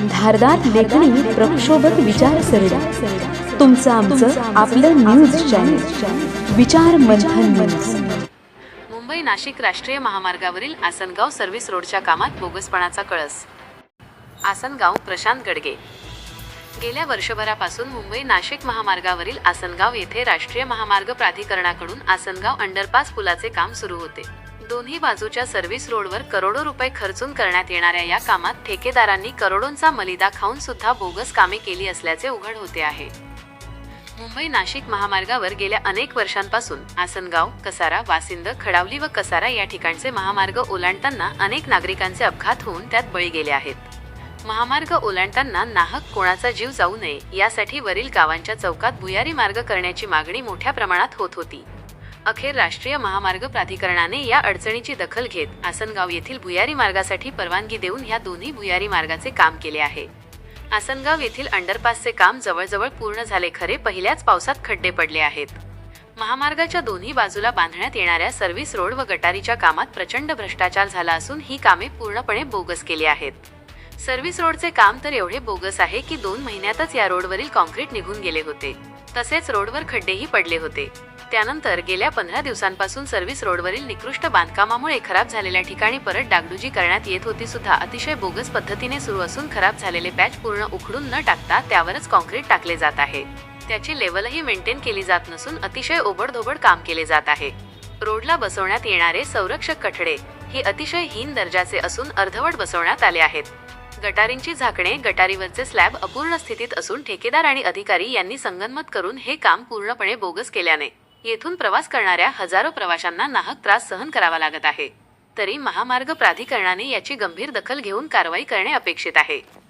धारदार लेखणी प्रक्षोभक विचारसरणी तुमचं आमचं आपलं न्यूज चॅनल विचार मंथन न्यूज मुंबई नाशिक राष्ट्रीय महामार्गावरील आसनगाव सर्व्हिस रोडच्या कामात बोगसपणाचा कळस. आसनगाव प्रशांत गडगे. गेल्या वर्षभरापासून मुंबई नाशिक महामार्गावरील आसनगाव येथे राष्ट्रीय महामार्ग प्राधिकरणाकडून आसनगाव अंडरपास पुलाचे काम सुरू होते. दोन्ही बाजूच्या सर्व्हिस रोडवर करोडो रुपये खर्चून करण्यात येणाऱ्या या कामात ठेकेदारांनी करोडोंचा मलिदा खाऊन सुद्धा बोगस कामे केली असल्याचे उघड होते आहे. मुंबई नाशिक महामार्गावर गेल्या अनेक वर्षांपासून आसनगाव कसारा वासिंद खडावली व कसारा या ठिकाणचे महामार्ग ओलांडताना अनेक नागरिकांचे अपघात होऊन त्यात बळी गेले आहेत. महामार्ग ओलांडताना नाहक कोणाचा जीव जाऊ नये यासाठी वरील गावांच्या चौकात भुयारी मार्ग करण्याची मागणी मोठ्या प्रमाणात होत होती. अखेर राष्ट्रीय महामार्ग प्राधिकरणाने या अडचणीची दखल घेत आसनगाव येथील भुयारी मार्गासाठी परवानगी देऊन ह्या दोन्ही भुयारी मार्गाचे काम केले आहे. आसनगाव येथील अंडरपासचे काम जवळजवळ पूर्ण झाले खरे पहिल्याच पावसात खड्डे पडले आहेत. महामार्गाच्या दोन्ही बाजूला बांधण्यात येणाऱ्या सर्व्हिस रोड व गटारीच्या कामात प्रचंड भ्रष्टाचार झाला असून ही कामे पूर्णपणे बोगस केली आहेत. सर्व्हिस रोडचे काम तर एवढे बोगस आहे की दोन महिन्यातच या रोडवरील कॉन्क्रीट निघून गेले होते. तसेच रोडवर खड्डेही पडले होते. त्यानंतर गेल्या पंधरा दिवसांपासून सर्व्हिस रोडवरील निकृष्ट बांधकामामुळे खराब झालेल्या ठिकाणी परत डागडुजी करण्यात येत होती सुद्धा अतिशय बोगस पद्धतीने सुरू असून खराब झालेले पॅच पूर्ण उखडून न टाकता त्यावरच कॉन्क्रीट टाकले जात आहे. त्याची लेवलही मेंटेन केली जात नसून अतिशय ओबडधोबड काम केले जात आहे. रोडला बसवण्यात येणारे संरक्षक कठडे हे अतिशय हीन दर्जाचे असून अर्धवट बसवण्यात आले आहेत. गटारींची झाकणे गटारीवरचे स्लॅब अपूर्ण स्थितीत असून ठेकेदार आणि अधिकारी यांनी संगनमत करून हे काम पूर्णपणे बोगस केल्याने येथून प्रवास करणाऱ्या हजारो प्रवाशांना नाहक त्रास सहन करावा लागत आहे. तरी महामार्ग प्राधिकरणाने याची गंभीर दखल घेऊन कारवाई करणे अपेक्षित आहे.